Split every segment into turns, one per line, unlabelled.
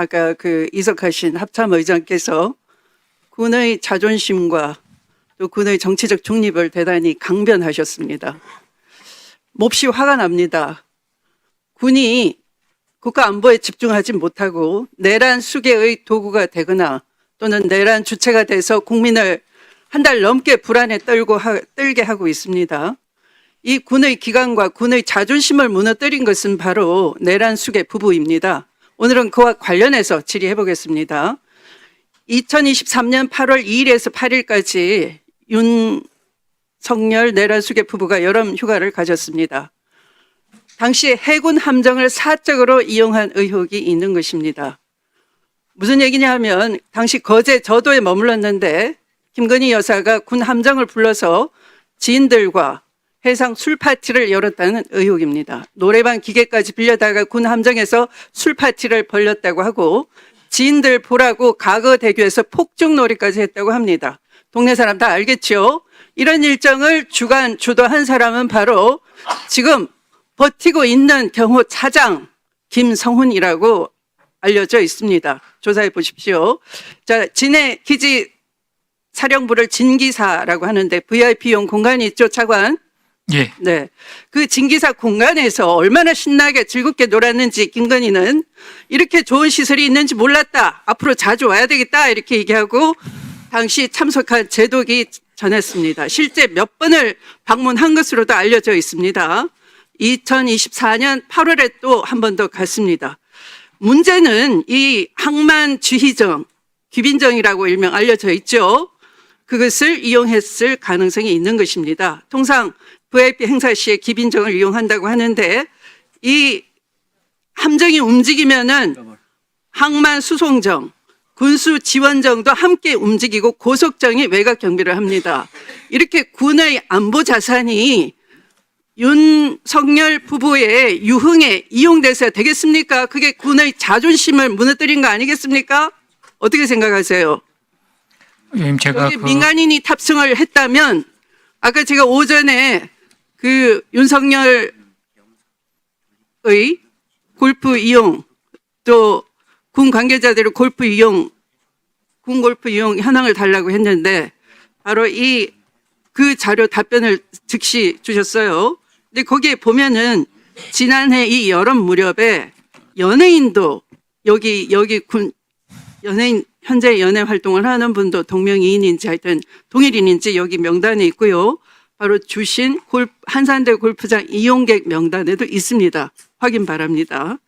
아까 그 이석하신 합참 의장께서 군의 자존심과 또 군의 정치적 중립을 대단히 강변하셨습니다. 몹시 화가 납니다. 군이 국가 안보에 집중하지 못하고 내란 수계의 도구가 되거나 또는 내란 주체가 돼서 국민을 한 달 넘게 불안에 떨고 하, 떨게 하고 있습니다. 이 군의 기강과 군의 자존심을 무너뜨린 것은 바로 내란 수계 부부입니다. 오늘은 그와 관련해서 질의해 보겠습니다. 2023년 8월 2일에서 8일까지 윤석열 내란 수계 부부가 여름 휴가를 가졌습니다. 당시 해군 함정을 사적으로 이용한 의혹이 있는 것입니다. 무슨 얘기냐 하면 당시 거제 저도에 머물렀는데 김건희 여사가 군 함정을 불러서 지인들과 해상 술 파티를 열었다는 의혹입니다. 노래방 기계까지 빌려다가 군 함정에서 술 파티를 벌렸다고 하고 지인들 보라고 가거 대교에서 폭죽놀이까지 했다고 합니다. 동네 사람 다 알겠죠? 이런 일정을 주관 주도한 사람은 바로 지금 버티고 있는 경호 차장 김성훈이라고 알려져 있습니다. 조사해 보십시오. 자, 진해 기지 사령부를 진기사라고 하는데 VIP용 공간이 있죠, 차관?
예,
네. 그 진기사 공간에서 얼마나 신나게 즐겁게 놀았는지 김건희는 이렇게 좋은 시설이 있는지 몰랐다. 앞으로 자주 와야 되겠다. 이렇게 얘기하고 당시 참석한 제독이 전했습니다. 실제 몇 번을 방문한 것으로도 알려져 있습니다. 2024년 8월에 또 한 번 더 갔습니다. 문제는 이 항만 주희정, 귀빈정이라고 일명 알려져 있죠. 그것을 이용했을 가능성이 있는 것입니다. 통상 VIP 행사 시에 기빈정을 이용한다고 하는데 이 함정이 움직이면은 항만 수송정, 군수 지원정도 함께 움직이고 고속정이 외곽 경비를 합니다. 이렇게 군의 안보 자산이 윤석열 부부의 유흥에 이용돼서 되겠습니까? 그게 군의 자존심을 무너뜨린 거 아니겠습니까? 어떻게 생각하세요?
의원님 제가 그
민간인이 탑승을 했다면 아까 제가 오전에 그 윤석열의 골프 이용 또 군 관계자들의 골프 이용 군 골프 이용 현황을 달라고 했는데 바로 이 그 자료 답변을 즉시 주셨어요. 근데 거기에 보면은 지난해 이 여름 무렵에 연예인도 여기 여기 군 연예인 현재 연예 활동을 하는 분도 동명이인인지 하여튼 동일인인지 여기 명단에 있고요. 바로 주신 골 한산대 골프장 이용객 명단에도 있습니다. 확인 바랍니다.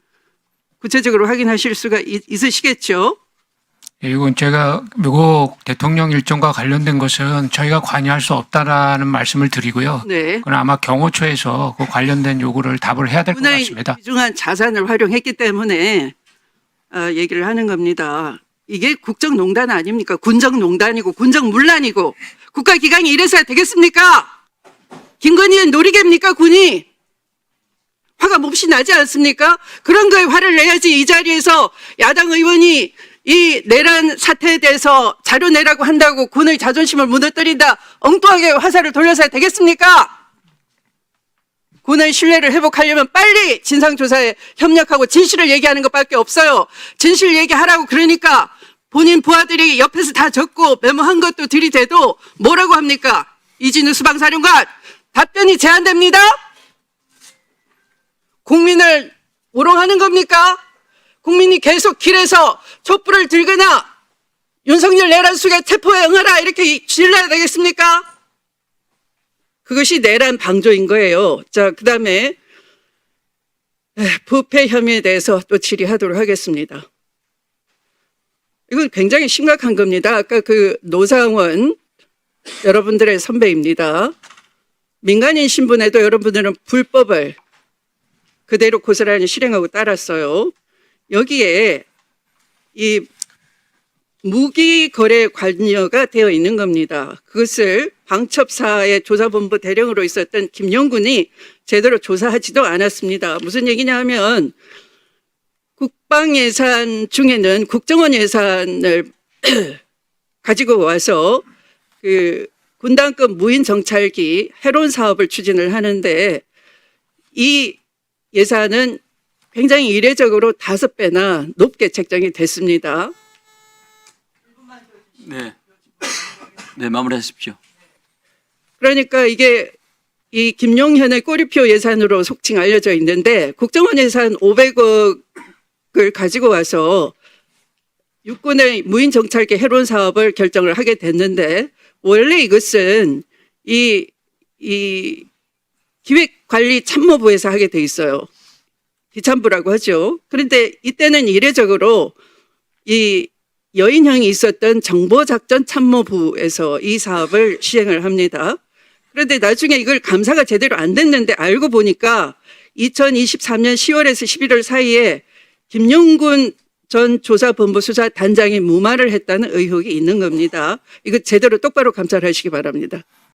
구체적으로 확인하실 수가 있, 있으시겠죠?
예, 이건 제가 미국 대통령 일정과 관련된 것은 저희가 관여할 수 없다라는 말씀을 드리고요.
네.
그건 아마 경호처에서 그 관련된 요구를 답을 해야 될 것 같습니다.
귀중한 자산을 활용했기 때문에 어, 얘기를 하는 겁니다. 이게 국정농단 아닙니까? 군정농단이고 군정문란이고 국가기강이 이래서야 되겠습니까? 김건희는 놀이개입니까 군이? 화가 몹시 나지 않습니까? 그런 거에 화를 내야지 이 자리에서 야당 의원이 이 내란 사태에 대해서 자료 내라고 한다고 군의 자존심을 무너뜨린다 엉뚱하게 화살을 돌려서야 되겠습니까? 군의 신뢰를 회복하려면 빨리 진상조사에 협력하고 진실을 얘기하는 것밖에 없어요. 진실 얘기하라고 그러니까 본인 부하들이 옆에서 다 적고 메모한 것도 들이대도 뭐라고 합니까? 이진우 수방사령관 답변이 제한됩니다. 국민을 우롱하는 겁니까? 국민이 계속 길에서 촛불을 들거나 윤석열 내란 속에 체포에 응하라 이렇게 질러야 되겠습니까? 그것이 내란 방조인 거예요. 자, 그 다음에 부패 혐의에 대해서 또 질의하도록 하겠습니다. 이건 굉장히 심각한 겁니다. 아까 그 노상원 여러분들의 선배입니다. 민간인 신분에도 여러분들은 불법을 그대로 고스란히 실행하고 따랐어요. 여기에 이 무기 거래 관여가 되어 있는 겁니다. 그것을 방첩사의 조사본부 대령으로 있었던 김영군이 제대로 조사하지도 않았습니다. 무슨 얘기냐 하면 국방 예산 중에는 국정원 예산을 가지고 와서 그 군단급 무인 정찰기 해론 사업을 추진을 하는데 이 예산은 굉장히 이례적으로 다섯 배나 높게 책정이 됐습니다.
네. 네, 마무리하십시오.
그러니까 이게 이 김용현의 꼬리표 예산으로 속칭 알려져 있는데 국정원 예산 500억을 가지고 와서 육군의 무인 정찰기 해론 사업을 결정을 하게 됐는데 원래 이것은 이, 이 기획관리 참모부에서 하게 돼 있어요. 기참부라고 하죠. 그런데 이때는 이례적으로 이 여인형이 있었던 정보작전 참모부에서 이 사업을 시행을 합니다. 그런데 나중에 이걸 감사가 제대로 안 됐는데 알고 보니까 2023년 10월에서 11월 사이에 김용군 전 조사본부 수사 단장이 무마를 했다는 의혹이 있는 겁니다. 이거 제대로 똑바로 감찰하시기 바랍니다.